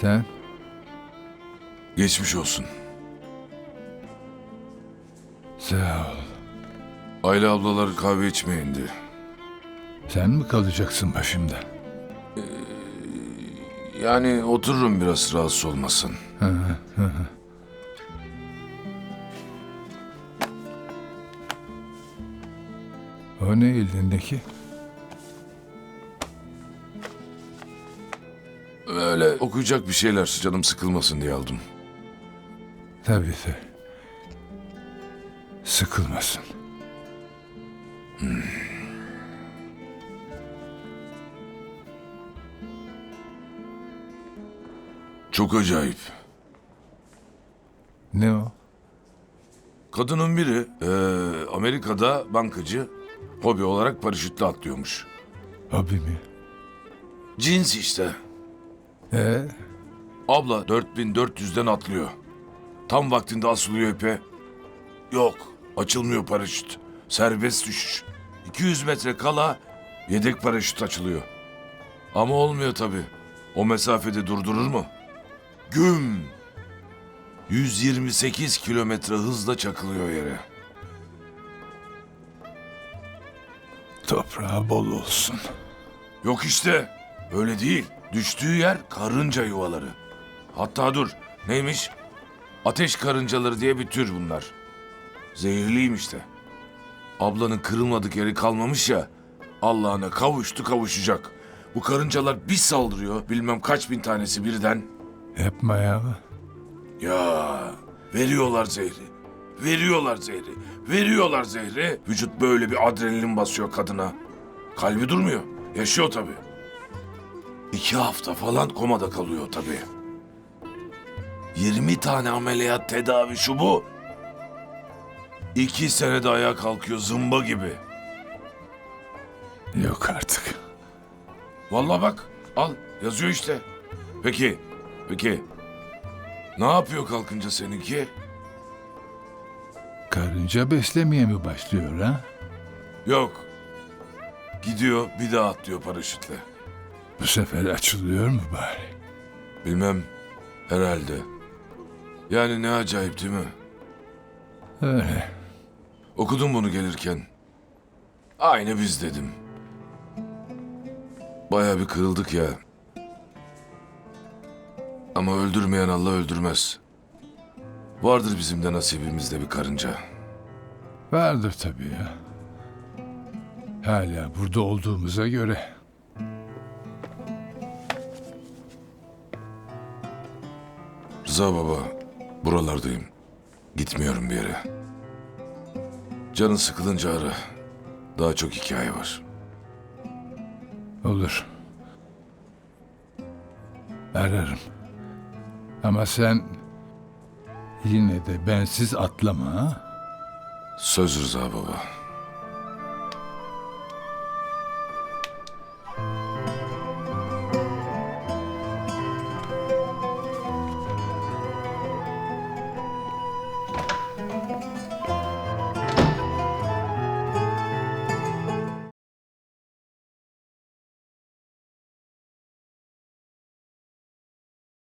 Sen? Geçmiş olsun. Sağ ol. Ayla ablalar kahve içmeye indi. Sen mi kalacaksın başımda? Yani otururum biraz rahatsız olmasın. O ne elindeki? Öyle okuyacak bir şeyler canım sıkılmasın diye aldım. Tabii tabii. Sıkılmasın. Çok acayip. Ne o? Kadının biri eee, Amerika'da bankacı hobi olarak paraşütle atlıyormuş. Hobi mi? Cins işte. Ee, Abla 4400'den atlıyor. Tam vaktinde asılıyor ipe. Yok, açılmıyor paraşüt. Serbest düşüş. 200 metre kala yedek paraşüt açılıyor. Ama olmuyor tabii. O mesafede durdurur mu? Güm! 128 kilometre hızla çakılıyor yere. toprağı bol olsun. Yok işte. Öyle değil. Düştüğü yer karınca yuvaları. Hatta dur. Neymiş? Ateş karıncaları diye bir tür bunlar. Zehirliymiş de. Ablanın kırılmadık yeri kalmamış ya. Allah'ına kavuştu kavuşacak. Bu karıncalar bir saldırıyor. Bilmem kaç bin tanesi birden. Yapma ya. Ya veriyorlar zehri. Veriyorlar zehri. Veriyorlar zehri. Vücut böyle bir adrenalin basıyor kadına. Kalbi durmuyor. Yaşıyor tabii. İki hafta falan komada kalıyor tabii. 20 tane ameliyat tedavi şu bu. İki senede ayağa kalkıyor zımba gibi. Yok artık. Vallahi bak al yazıyor işte. Peki, peki. Ne yapıyor kalkınca seninki? Karınca beslemeye mi başlıyor ha? Yok. Gidiyor bir daha atlıyor paraşütle. Bu sefer açılıyor mu bari? Bilmem. Herhalde. Yani ne acayip değil mi? Öyle. Okudum bunu gelirken. Aynı biz dedim. Baya bir kırıldık ya. Ama öldürmeyen Allah öldürmez. Vardır bizim de nasibimizde bir karınca. Vardır tabii ya. Hala burada olduğumuza göre. Rıza baba, buralardayım. Gitmiyorum bir yere. Canın sıkılınca ara. Daha çok hikaye var. Olur. Ararım. Ama sen yine de bensiz atlama ha? Söz Rıza baba.